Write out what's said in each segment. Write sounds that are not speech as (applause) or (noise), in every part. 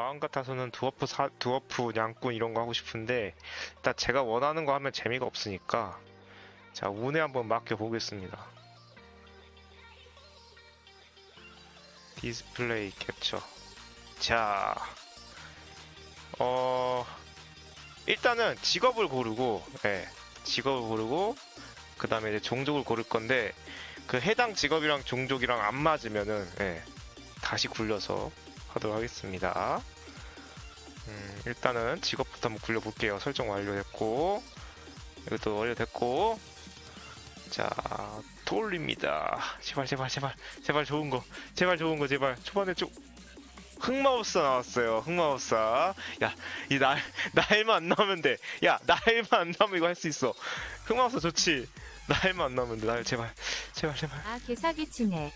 마음 같아서는 두어프 사, 두어프 양꾼 이런 거 하고 싶은데 일단 제가 원하는 거 하면 재미가 없으니까 자 운에 한번 맡겨 보겠습니다. 디스플레이 캡처. 자, 어 일단은 직업을 고르고, 예, 직업을 고르고 그 다음에 이제 종족을 고를 건데 그 해당 직업이랑 종족이랑 안 맞으면은 예, 다시 굴려서 하도록 하겠습니다. 음, 일단은 직업부터 한번 굴려볼게요. 설정 완료됐고 이것도 완료됐고 자 돌립니다. 제발 제발 제발 제발 좋은 거 제발 좋은 거 제발 초반에 좀 흑마법사 나왔어요. 흑마법사. 야, 이 날, 날만 안 나오면 돼. 야, 날만 안 나오면 이거 할 수 있어. 흑마법사 좋지. 날만 안 나오면 돼. 날, 제발. 제발, 제발. 아 개사기 치네.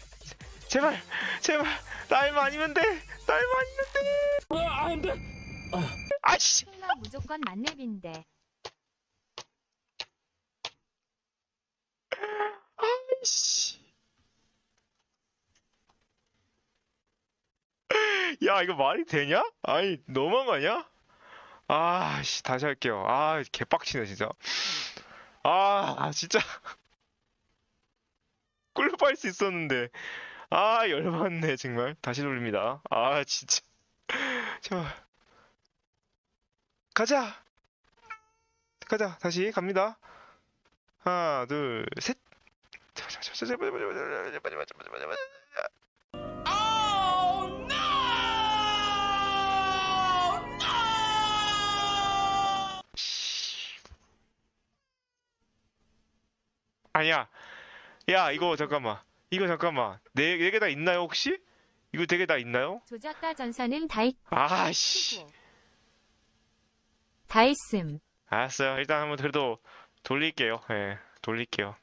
제발. 제발. 날만 아니면 돼. 날만 아니면 돼. 아이씨. 흑마 무조건 만렙인데. 아이씨. 야, 이거 말이 되냐? 아니, 너무한 거 아니야? 아, 씨, 다시 할게요. 아, 개빡치네, 진짜. 아, 진짜. (laughs) 꿀빨 수 있었는데. 아, 열받네, 정말. 다시 돌립니다. 아, 진짜. 제발. 가자! 가자, 다시 갑니다. 하나, 둘, 셋. 제발, 제발, 제발, 제발, 제발, 제발, 제발, 제발. 아니야. 야, 이거 잠깐만. 이거 잠깐만. 네, 네개 다 있나요, 혹시? 이거 네개다 있나요? 조작가 전사는 다 있다. 아씨. 다 있음. 알았어요. 일단 한번 그래도 돌릴게요. 예, 돌릴게요.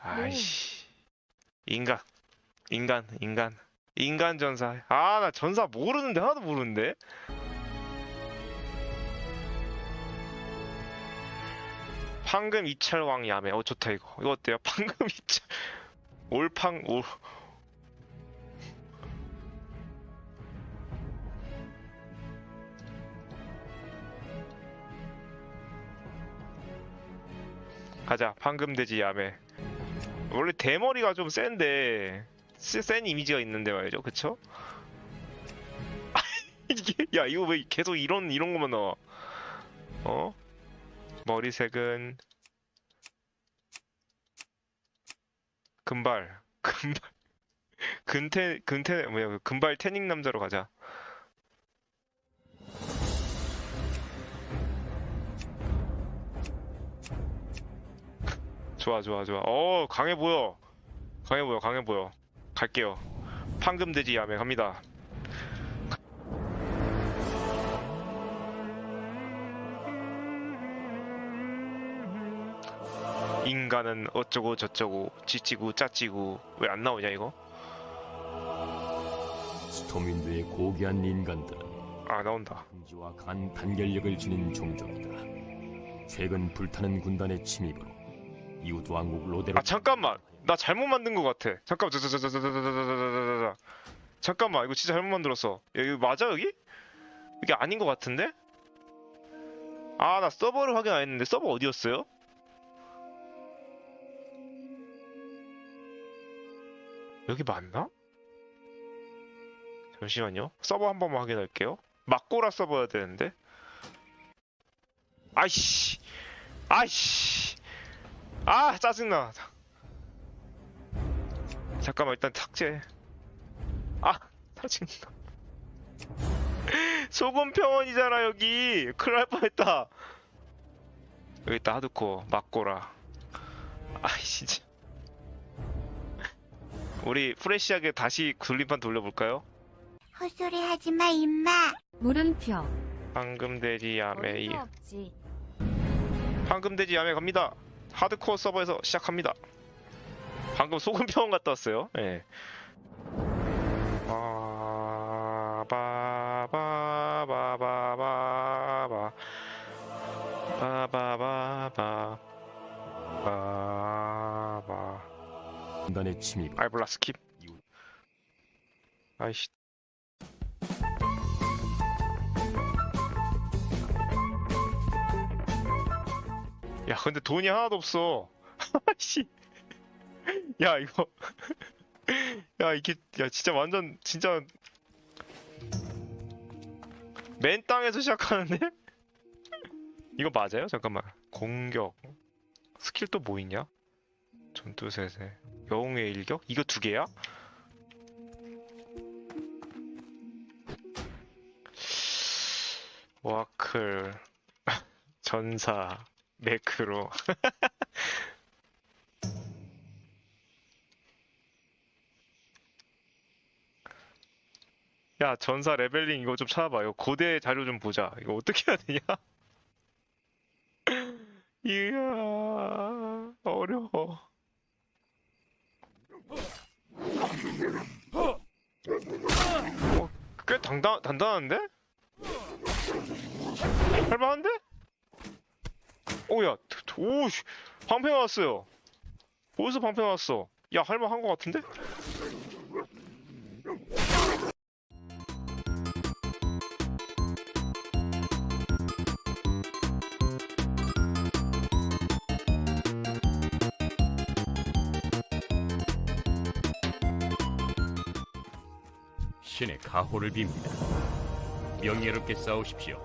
아이씨. 인간. 인간, 인간. 인간 전사. 아, 나 전사 모르는데, 하나도 모르는데? 황금 이철왕 야매. 어, 좋다, 이거. 이거 어때요? (laughs) 황금 이철. 올팡, 올. 가자. 황금돼지 야매. 원래 대머리가 좀 센데 세- 센 이미지가 있는데 말이죠. 그쵸? (laughs) 이게 야 이거 왜 계속 이런 이런 것만 나와? 어? 머리색은 금발 (laughs) 금발 근태 근태 뭐야 그 금발 태닝 남자로 가자. 좋아 좋아 좋아. 어 강해 보여. 강해 보여 강해 보여. 갈게요. 황금돼지 야매 갑니다. 인간은 어쩌고 저쩌고 지치고 짜치고 왜 안 나오냐 이거? 스토민드의 고귀한 인간들은 아 나온다. 풍지와 간 단결력을 지닌 종족이다. 최근 불타는 군단의 침입으로 이웃 왕국 로데로 아 잠깐만 나 잘못 만든 것 같아. 잠깐만 저저저저저저저저저저 잠깐만 이거 진짜 잘못 만들었어. 야, 이거 맞아 여기? 이게 아닌 것 같은데? 아 나 서버를 확인 안 했는데 서버 어디였어요? 여기 맞나? 잠시만요. 서버 한 번만 확인할게요. 막고라 서버여야 되는데. 아이씨. 아이씨. 아, 짜증나. 잠깐만, 일단 삭제. 아, 짜증나. (laughs) 소금 평원이잖아, 여기. 큰일 날 뻔했다. 여기 있다, 하드코어. 막고라. 아이, 진짜. 우리 프레시하게 다시 굴림판 돌려볼까요? 헛소리 하지 마, 임마. 물음표. 황금돼지 야매 어림도 없지. 황금돼지 야매 갑니다. 하드코어 서버에서 시작합니다. 방금 소금 병원 갔다 왔어요. 예. 아, 바바바바바바 바 바바바 바 군단의 침입 아이 몰라 스킵 아이씨. 야, 근데 돈이 하나도 없어. (laughs) 아이씨. 야, 이거. (laughs) 야, 이게, 야, 진짜 완전, 진짜. 맨 땅에서 시작하는데? (laughs) 이거 맞아요? 잠깐만. 공격. 스킬 또 뭐 있냐? 전투 세세. 영웅의 일격? 이거 두 개야? 와클. (laughs) 전사. 매크로. (laughs) 야, 전사 레벨링 이거 좀 찾아봐. 이거 고대 자료 좀 보자. 이거 어떻게 해야 되냐? (laughs) 이야, 어려워. 어, 꽤 단단, 단단한데? 할만한데? 오야, 오 씨, 방패 나왔어요. 어디서 방패 나왔어? 야, 할만한 것 같은데? 신의 가호를 빕니다. 명예롭게 싸우십시오.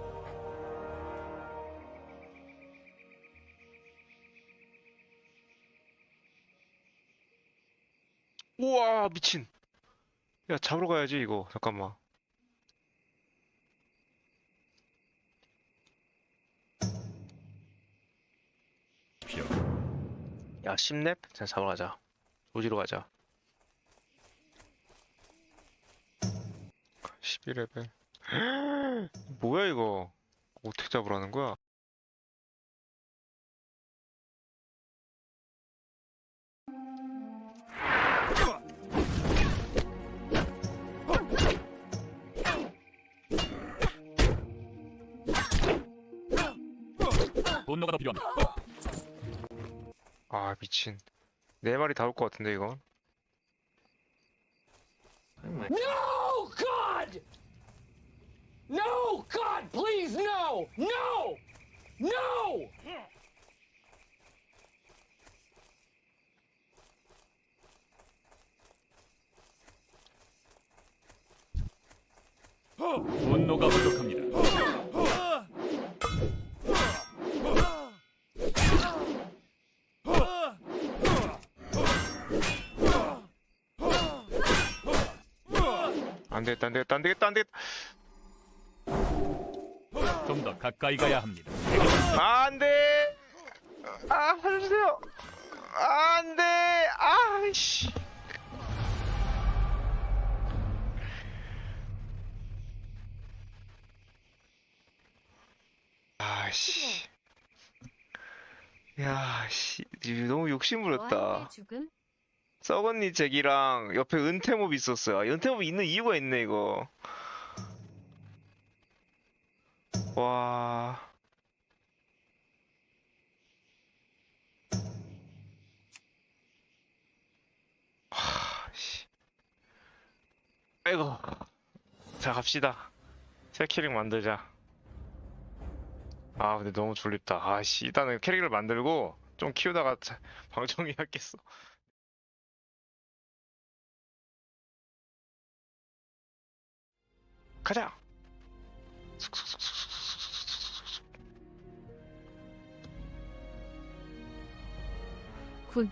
우와, 미친. 야, 잡으러 가야지, 이거. 잠깐만. 야, 10렙? 자, 잡으러 가자. 오지로 가자. 11레벨. (gasps) 뭐야, 이거. 어떻게 잡으라는 거야? 분노가 더 필요합니다. 아, 미친. 네 마리 다 올 것 같은데, 이건. No, God! Please, no! No! No! 분노가 부족합니다. 안 되겠다, 안 되겠다, 안 되겠다, 안 되겠다. 좀 더 가까이 가야 합니다. 아, 안 돼! 아, 살려주세요! 아, 안 돼! 아이씨. 아씨. 야, 씨, 이거 너무 욕심부렸다. 어한테 죽음? 썩언니 잭이랑 옆에 은퇴몹 있었어요. 아, 은퇴몹 있는 이유가 있네, 이거. 와. 하, 씨. 아이고. 자, 갑시다. 새 캐릭 만들자. 아, 근데 너무 졸립다. 아, 씨. 일단은 캐릭을 만들고 좀 키우다가 자- (laughs) 방송해야겠어. 가자. 군.